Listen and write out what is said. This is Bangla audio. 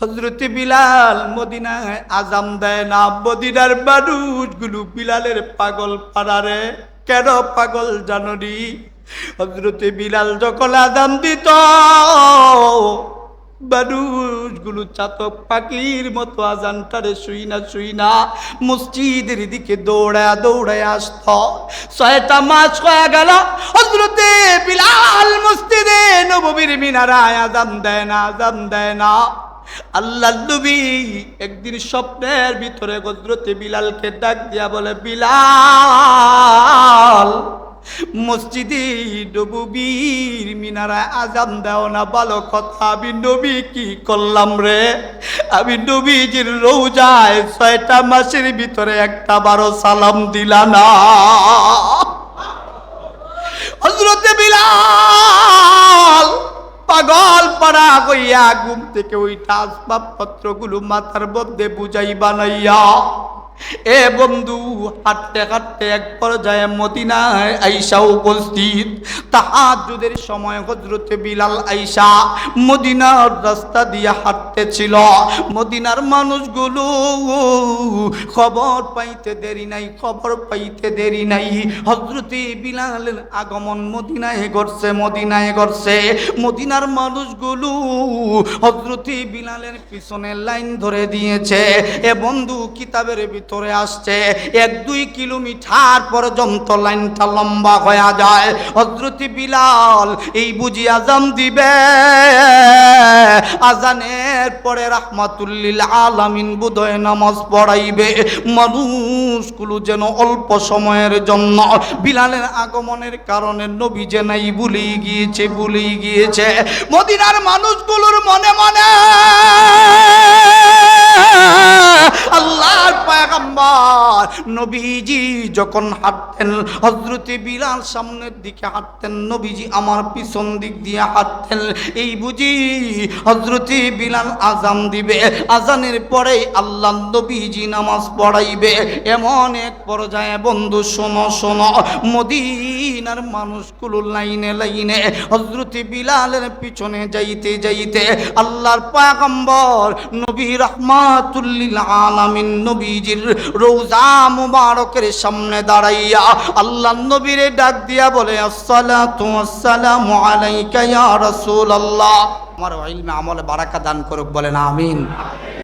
হজরতে বিলাল মদিনায় আজাম দেয় না। মদিনার মানুষগুলো বিলালের পাগল পাড়ারে। কেন পাগল জাননি? হজরতে বিলাল যখন আজাম দিত, মানুষগুলো চাতক পাখির মতো আজানটারে শুই না শুই না মসজিদের দিকে দৌড়ায় দৌড়ায় আসত। ছয়টা মাস হয়ে গেল হজরতে বিলাল মসজিদে নববীর মিনারায় আজান দেয় না, আজান দেয় না। আল্লাহ নবী একদিন স্বপ্নের ভিতরে হজরতে বিলালকে ডাক দিয়া বলে, বিলাল, মসজিদে নবীর মিনারায় আজান দাও না, ভালো কথা। আমি নবী কি করলাম রে? আমি নবীজির রোজায় ছয়টা মাসের ভিতরে একটা বারো সালাম দিলা না। হইয়া ঘুম থেকে ওইটা আসবাবপত্রগুলো মাথার মধ্যে বুঝাই বানাইয়া এ বন্ধু, হাঁটতে হাঁটতে এক পর্যায়ে মদিনায় আইসা উপস্থিত। তাহাজুদের সময় হজরতে বিলাল আইসা মদিনার রাস্তা দিয়ে হাঁটতেছিল। মদিনার মানুষগুলো খবর পাইতে দেরি নাই, খবর পাইতে দেরি নাই। হজরতে বিলালের আগমন মদিনায় ঘটছে মদিনায় ঘটছে। মদিনার মানুষগুলো হজরতে বিলালের পিছনে লাইন ধরে দিয়েছে। এ বন্ধু, কিতাবের ভিতরে আসছে, এক দুই কিলোমিটার পর্যন্ত লাইনটা লম্বা হয়ে যায়। হজরতে বিলাল এই বুঝি আজাম দিবে। আজানের পরে রাহমাতুল্লিল আলামিন বুধয় নামাজ পড়াইবে। মানুষগুলো যেন অল্প সময়ের জন্য বিলালের আগমনের কারণে নবী যে নাই ভুলেই গিয়েছে ভুলেই গিয়েছে। মদিনার মানুষগুলোর মনে মনে নবীজি যখন হাঁটতেন হজরতে বিলাল সামনের দিকে হাঁটতেন, নবীজি আমার পিছন দিক দিয়ে হাঁটতেন। এই বুঝি হজরতে বিলাল আজান দিবে আজানের পরে আল্লাহ নবীজি নামাজ পড়াইবে। এমন এক পর্যায়ে বন্ধু, শোনো শোনো, মদিনার মানুষগুলো লাইনে লাইনে হজরতে বিলালের পিছনে যাইতে যাইতে আল্লাহর পাগম্বর নবী রহমাতুল্লিল আলামিন নবীজির রোজা মুবারকের সামনে দাঁড়াইয়া আল্লাহ নবীরে ডাক দিয়া বলে আসসালামু আলাইকা ইয়া রাসূলুল্লাহ। আমার ইলমে আমলে বারাকা দান করুক, বলেন আমিন।